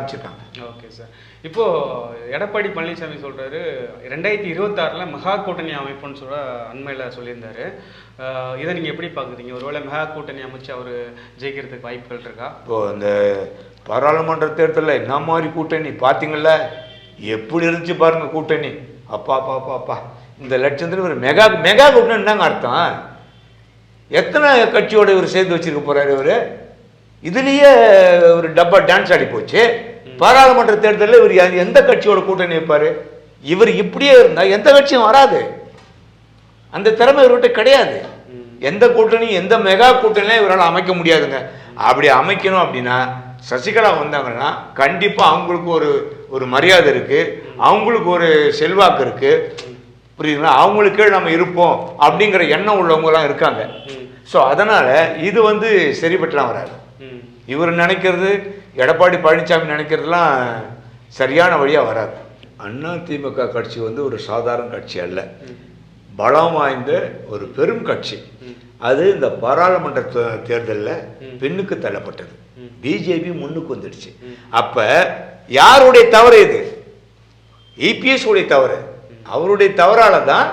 ஆரம்பிச்சிருக்காங்க okay sir. இப்போ எடப்பாடி பழனிசாமி சொல்றாரு ரெண்டாயிரத்தி இருபத்தாறுல மெகா கூட்டணி அமைப்புன்னு சொல்ல அண்மையில் சொல்லியிருந்தாரு. இதை நீங்க எப்படி பார்க்குறீங்க ஒருவேளை மெகா கூட்டணி அமைச்சு அவர் ஜெயிக்கிறதுக்கு வாய்ப்புகள் இருக்கா? இப்போ இந்த பாராளுமன்ற தேர்தலில் என்ன மாதிரி கூட்டணி? பார்த்தீங்களா எப்படி இருந்துச்சு பாருங்க கூட்டணி. அப்பா அப்பா அப்பா அப்பா. இந்த லட்சத்தில் ஒரு மெகா மெகா கூட்டணி என்னங்க அர்த்தம். எத்தனை கட்சியோட இவர் சேர்த்து வச்சிருக்க போறாரு இவர்? இதுலயே ஒரு டப்பா டான்ஸ் ஆடி போச்சு. பாராளுமன்ற தேர்தலில் இவர் எந்த கட்சியோட கூட்டணி வைப்பாரு? இவர் இப்படியே இருந்தா எந்த கட்சியும் வராது. அந்த திறமை இவர்கிட்ட கிடையாது. எந்த கூட்டணி எந்த மெகா கூட்டணியும் இவரால் அமைக்க முடியாதுங்க. அப்படி அமைக்கணும் அப்படின்னா சசிகலா வந்தாங்கன்னா கண்டிப்பாக அவங்களுக்கு ஒரு ஒரு மரியாதை இருக்கு. அவங்களுக்கு ஒரு செல்வாக்கு இருக்கு. புரியுதுங்களா? அவங்களுக்கு கீழ் நம்ம இருப்போம் அப்படிங்கிற எண்ணம் உள்ளவங்கலாம் இருக்காங்க. ஸோ அதனால இது வந்து சரிபட்டுலாம் வராது. இவர் நினைக்கிறது எடப்பாடி பழனிசாமி நினைக்கிறதுலாம் சரியான வழியாக வராது. அண்ணா திமுக கட்சி வந்து ஒரு சாதாரண கட்சி அல்ல. பலம் வாய்ந்த ஒரு பெரும் கட்சி. அது இந்த பாராளுமன்ற தேர்தல்ல பெண்ணுக்கு தள்ளப்பட்டது. பிஜேபி முன்னுக்கு வந்துடுச்சு. அப்ப யாருடைய தவறு இது? இபிஎஸ் உடைய தவறு. அவருடைய தவறால தான்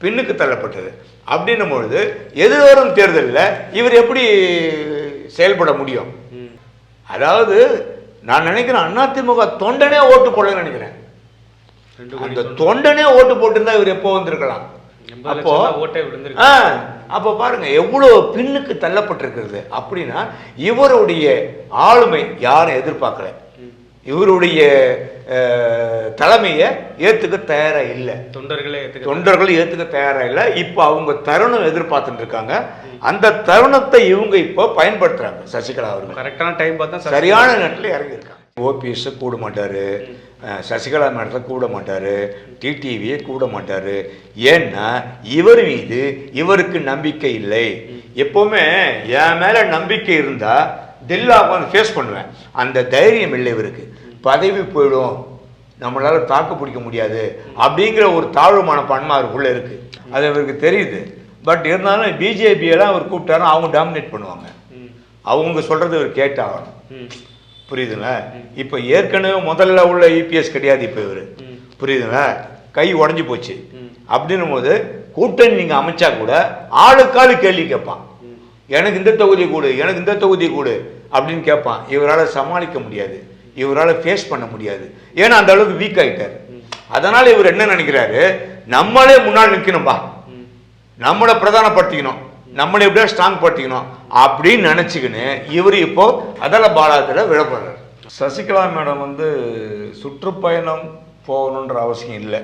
பின்னுக்கு தள்ளப்பட்டது. அப்படின்னும் பொழுது எதிர்வரும் தேர்தலில் இவர் எப்படி செயல்பட முடியும். அதாவது நான் நினைக்கிறேன் அதிமுக தொண்டனே ஓட்டு போடலன்னு நினைக்கிறேன். அந்த தொண்டனே ஓட்டு போட்டிருந்தா இவர் எப்போ வந்திருக்கலாம்? அப்போ அப்போ பாருங்க எவ்வளோ பின்னுக்கு தள்ளப்பட்டிருக்கிறது அப்படின்னா இவருடைய ஆளுமை யாரும் எதிர்பார்க்கல. இவருடைய தலைமையை ஏத்துக்க தயாரா இல்லை. தொண்டர்களே ஏத்துக்க தொண்டர்கள் ஏத்துக்க தயாரா இல்லை. இப்போ அவங்க தருணம் எதிர்பார்த்துட்டு இருக்காங்க அந்த தருணத்தை இவங்க இப்போ பயன்படுத்துறாங்க. சசிகலா அவர்கள். கரெக்டான டைம் பார்த்தா சரி சரியான நேரத்தில் இறங்கியிருக்காங்க. ஓபிஎஸ் கூட மாட்டார். சசிகலா மேடத்தை கூட மாட்டார். டிடிவியை கூட மாட்டார். ஏன்னா இவர் மீது இவருக்கு நம்பிக்கை இல்லை. எப்போவுமே என் மேலே நம்பிக்கை இருந்தால் தில்லா உட்காந்து ஃபேஸ் பண்ணுவேன். அந்த தைரியம் இல்லை இவருக்கு. பதவி போயிடும். நம்மளால தாக்கு பிடிக்க முடியாது. அப்படிங்கிற ஒரு தாழ்வு மனப்பான்மை அவருக்குள்ளே இருக்குது அது அவருக்கு தெரியுது. பட் இருந்தாலும் பிஜேபியெல்லாம் அவர் கூப்பிட்டாரும் அவங்க டாமினேட் பண்ணுவாங்க. அவங்க சொல்கிறது இவர் கேட்டாகணும். புரியுதுல்ல புரியுதுங்களா? இப்போ ஏற்கனவே முதல்ல உள்ள இபிஎஸ் கிடையாது இப்போ இவர். புரியுதுல்ல புரியுதுங்களா? கை உடஞ்சி போச்சு. அப்படின்னும் போது கூட்டணி நீங்கள் அமைச்சா கூட ஆளுக்காளு கேள்வி கேட்பான். எனக்கு இந்த தொகுதி கொடு எனக்கு இந்த தொகுதி கொடு அப்படின்னு கேட்பான். இவரால் சமாளிக்க முடியாது. இவரால் ஃபேஸ் பண்ண முடியாது. ஏன்னா அந்த அளவுக்கு வீக் ஆகிட்டார் அதனால் இவர் என்ன நினைக்கிறாரு? நம்மளே முன்னால் நிற்கணும்பா நம்மளை பிரதானப்படுத்திக்கணும். நம்மளை எப்படியா ஸ்ட்ராங் படுத்திக்கணும் அப்படின்னு நினச்சிக்கின்னு இவர் இப்போ அதல பாலாத்தில் விழப்படுறாரு சசிகலா மேடம் வந்து சுற்றுப்பயணம் போகணுன்ற அவசியம் இல்லை.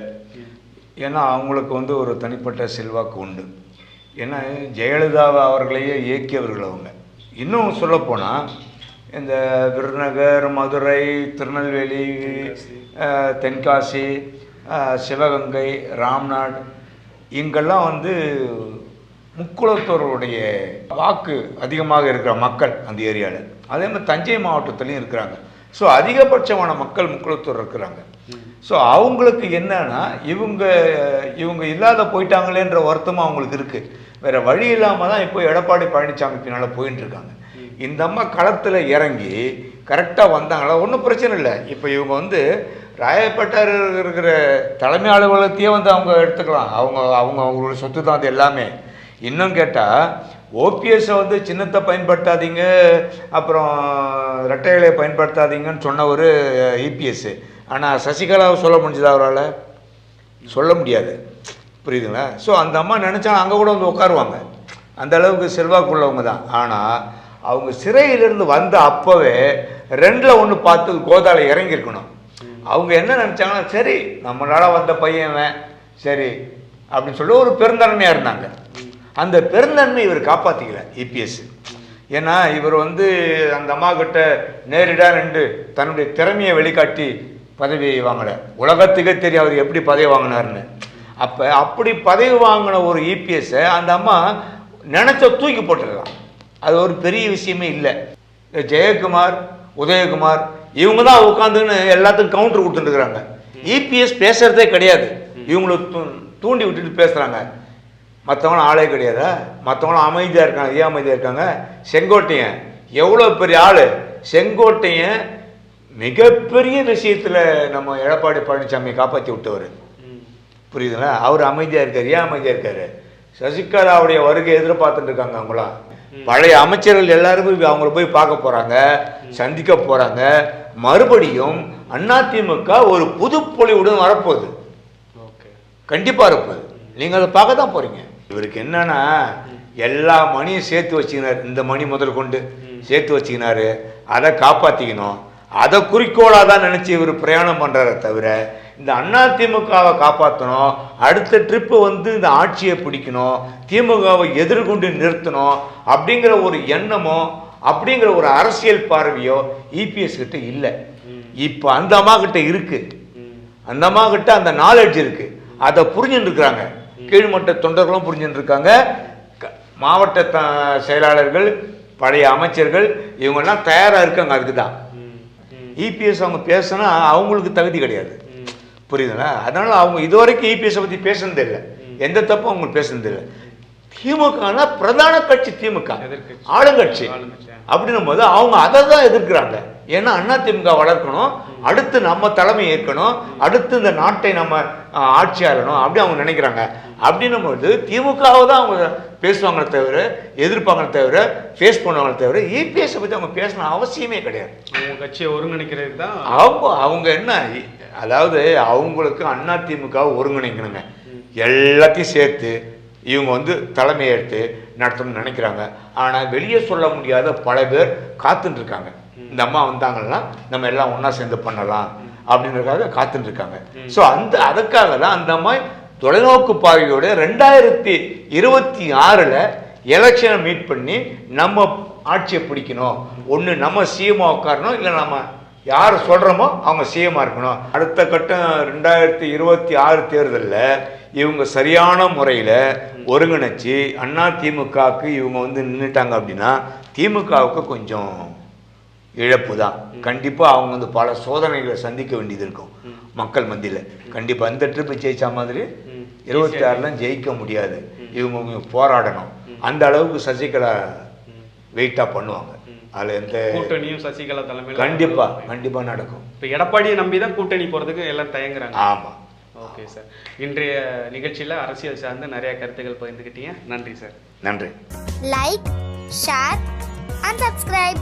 ஏன்னா அவங்களுக்கு வந்து ஒரு தனிப்பட்ட செல்வாக்கு உண்டு. ஏன்னா ஜெயலலிதா அவர்களையே இயக்கியவர்கள் அவங்க. இன்னும் சொல்லப்போனால் இந்த விருதுநகர் மதுரை திருநெல்வேலி தென்காசி. சிவகங்கை ராம்நாட். இங்கெல்லாம் வந்து முக்குளத்தோருடைய வாக்கு அதிகமாக இருக்கிற மக்கள் அந்த ஏரியாவில் அதே மாதிரி தஞ்சை மாவட்டத்துலேயும் இருக்கிறாங்க. ஸோ அதிகபட்சமான மக்கள் முக்குளத்தூர் இருக்கிறாங்க. ஸோ அவங்களுக்கு என்னன்னா இவங்க இவங்க இல்லாத போயிட்டாங்களேன்ற வருத்தமும் அவங்களுக்கு இருக்குது வேற வழி இல்லாமல் தான் இப்போ எடப்பாடி பழனிசாமி பின்னால் போயிட்டு இருக்காங்க இந்த அம்மா களத்தில் இறங்கி கரெக்டாக வந்தாங்களா? ஒன்றும் பிரச்சனை இல்லை. இப்போ இவங்க வந்து ராயப்பேட்டார் இருக்கிற தலைமை அலுவலகத்தையே வந்து அவங்க எடுத்துக்கலாம். அவங்க அவங்க அவங்களோட சொத்து தான் அது எல்லாமே. இன்னும் கேட்டால் ஓபிஎஸ்ஸை வந்து சின்னத்தை பயன்படுத்தாதீங்க அப்புறம் ரெட்டைகளை பயன்படுத்தாதீங்கன்னு சொன்ன ஒரு இபிஎஸ்ஸு ஆனால் சசிகலாவை சொல்ல முடிஞ்சதா அவரால்? சொல்ல முடியாது. புரியுதுங்களா? ஸோ அந்த அம்மா நினச்சா அங்கே கூட வந்து உட்காருவாங்க. அந்த அளவுக்கு செல்வாக்கு உள்ளவங்க தான். ஆனால் அவங்க சிறையிலிருந்து வந்த அப்போவே ரெண்டில் ஒன்று பார்த்து கோதாவில் இறங்கியிருக்கணும். அவங்க என்ன நினச்சாங்கன்னா சரி நம்மளால் வந்த பையன் சரி அப்படின்னு சொல்லி ஒரு பெருந்தன்மையாக இருந்தாங்க. அந்த பெருந்தன்மை இவர் காப்பாற்றிக்கல இபிஎஸ் ஏன்னா இவர் வந்து அந்த அம்மா கிட்ட நேரிடாக நின்று தன்னுடைய திறமையை வெளிக்காட்டி பதவி வாங்கலை. உலகத்துக்கே தெரியும் அவர் எப்படி பதவி வாங்கினாருன்னு. அப்போ அப்படி பதவி வாங்கின ஒரு இபிஎஸ்ஸை அந்த அம்மா நினச்ச தூக்கி போட்டுடலாம். அது ஒரு பெரிய விஷயமே இல்லை. ஜெயக்குமார் உதயகுமார் இவங்க தான் உட்காந்துன்னு எல்லாத்துக்கும் கவுண்டர் கொடுத்துட்டுருக்குறாங்க இபிஎஸ் பேசுகிறதே கிடையாது. இவங்களை தூ- தூண்டி விட்டுட்டு பேசுகிறாங்க மற்றவங்களும் ஆளே கிடையாதா? மற்றவங்களும் அமைதியாக இருக்காங்க. ஏன் அமைதியாக இருக்காங்க? செங்கோட்டையன். எவ்வளோ பெரிய ஆள்? செங்கோட்டையன் மிகப்பெரிய விஷயத்துல நம்ம எடப்பாடி பழனிசாமி காப்பாற்றி விட்டவர். புரியுதுங்களா? அவர் அமைதியா இருக்காரு ஏன் அமைதியா இருக்காரு? சசிகலாவுடைய வருகை எதிர்பார்த்துட்டு இருக்காங்க அவங்களாம். பழைய அமைச்சர்கள் எல்லாரும் போய் அவங்கள போய் பார்க்க போறாங்க சந்திக்க போறாங்க. மறுபடியும் அதிமுக ஒரு புது பொலிவுடன் வரப்போகுது. ஓகே. கண்டிப்பா இருப்பது நீங்க அதை பார்க்க தான் போறீங்க. இவருக்கு என்னன்னா எல்லா மணியும் சேர்த்து வச்சுக்கினார். இந்த மணி முதல் கொண்டு சேர்த்து வச்சுக்கினாரு. அதை காப்பாத்திக்கணும். அதை குறிக்கோளாக தான் நினைச்சு இவர் பிரயாணம் பண்றாரே தவிர இந்த அண்ணா திமுகவை காப்பாற்றணும் அடுத்த ட்ரிப்பு வந்து இந்த ஆட்சியை பிடிக்கணும் திமுகவை எதிர்கொண்டு நிறுத்தணும் அப்படிங்கிற ஒரு எண்ணமோ அப்படிங்கிற ஒரு அரசியல் பார்வையோ இபிஎஸ் கிட்ட இல்லை. இப்போ அந்த அம்மா கிட்ட இருக்கு. அந்த அம்மா கிட்ட அந்த நாலேஜ் இருக்கு. அதை புரிஞ்சுட்டு இருக்கிறாங்க கீழ்மட்ட தொண்டர்களும் புரிஞ்சுட்டு இருக்காங்க மாவட்ட செயலாளர்கள் பழைய அமைச்சர்கள் இவங்கெல்லாம் தயாராக இருக்காங்க அதுக்கு தான். இபிஎஸ் அவங்க பேசினா அவங்களுக்கு தகுதி கிடையாது. புரியுதுங்களா? அதனால அவங்க இதுவரைக்கும் இபிஎஸ் பற்றி பேசுனது இல்லை. எந்த தப்பும் அவங்க பேசுனது இல்லை. திமுகனா பிரதான கட்சி திமுக. ஆளுங்கட்சி. அப்படின்னும் போது அவங்க அதை தான் எதிர்க்கிறாங்க. ஏன்னா அண்ணா திமுக வளர்க்கணும். அடுத்து நம்ம தலைமை ஏற்கணும். அடுத்து இந்த நாட்டை நம்ம ஆட்சி ஆளணும் அப்படி அவங்க நினைக்கிறாங்க. அப்படின்னும் போது திமுகவை தான் அவங்க பேசுவாங்களே தவிர எதிர்ப்பாங்களே தவிர ஃபேஸ் பண்ணுவாங்களே தவிர இபிஎஸ் பற்றி அவங்க பேசணும் அவசியமே கிடையாது. உங்க கட்சியை ஒருங்கிணைக்கிறதுக்கு தான் அவங்க அவங்க என்ன அதாவது அவங்களுக்கு அண்ணா திமுக ஒருங்கிணைக்கணுங்க. எல்லாத்தையும் சேர்த்து இவங்க வந்து தலைமை ஏற்று நடத்தணும்னு நினைக்கிறாங்க. ஆனால் வெளியே சொல்ல முடியாத பல பேர் காத்துட்டு இருக்காங்க. இந்த அம்மா வந்தாங்கன்னா நம்ம எல்லாம் ஒன்றா சேர்ந்து பண்ணலாம். அப்படின்றதுக்காக காத்துட்டு இருக்காங்க ஸோ அந்த அதுக்காக தான் அந்த அம்மா தொலைநோக்கு பார்வையோட ரெண்டாயிரத்தி இருபத்தி ஆறில் எலெக்ஷனை மீட் பண்ணி நம்ம ஆட்சியை பிடிக்கணும். ஒன்று நம்ம சிஎம்மா உட்காரணும் இல்லை நம்ம யார் சொல்கிறோமோ அவங்க சிஎம்மா இருக்கணும். அடுத்த கட்டம் ரெண்டாயிரத்தி இருபத்தி ஆறு தேர்தலில் இவங்க சரியான முறையில் ஒருங்கிணைச்சு அண்ணா திமுகவுக்கு இவங்க வந்து நின்றுட்டாங்க அப்படின்னா திமுகவுக்கு கொஞ்சம் இழப்பு தான் கண்டிப்பாக அவங்க வந்து பல சோதனைகளை சந்திக்க வேண்டியது இருக்கும். மக்கள் மத்தியில். கண்டிப்பாக இந்த ட்ரிப்பு ஜெயிச்ச மாதிரி. இருபத்தி ஆறுலாம் ஜெயிக்க முடியாது. இவங்க போராடணும். அந்த அளவுக்கு சசிகலா வெயிட்டாக பண்ணுவாங்க. அதில் எந்த கூட்டணியும் சசிகலா தலைமையில் கண்டிப்பாக கண்டிப்பாக நடக்கும். இப்போ எடப்பாடியை நம்பி தான் கூட்டணி போறதுக்கு எல்லாம் தயங்குறாங்க. ஆமாம் ஓகே சார். இன்றைய நிகழ்ச்சியில அரசியல் சார்ந்து நிறைய கருத்துக்கள் பகிர்ந்துக்கிட்டீங்க நன்றி சார். நன்றி. Like share and subscribe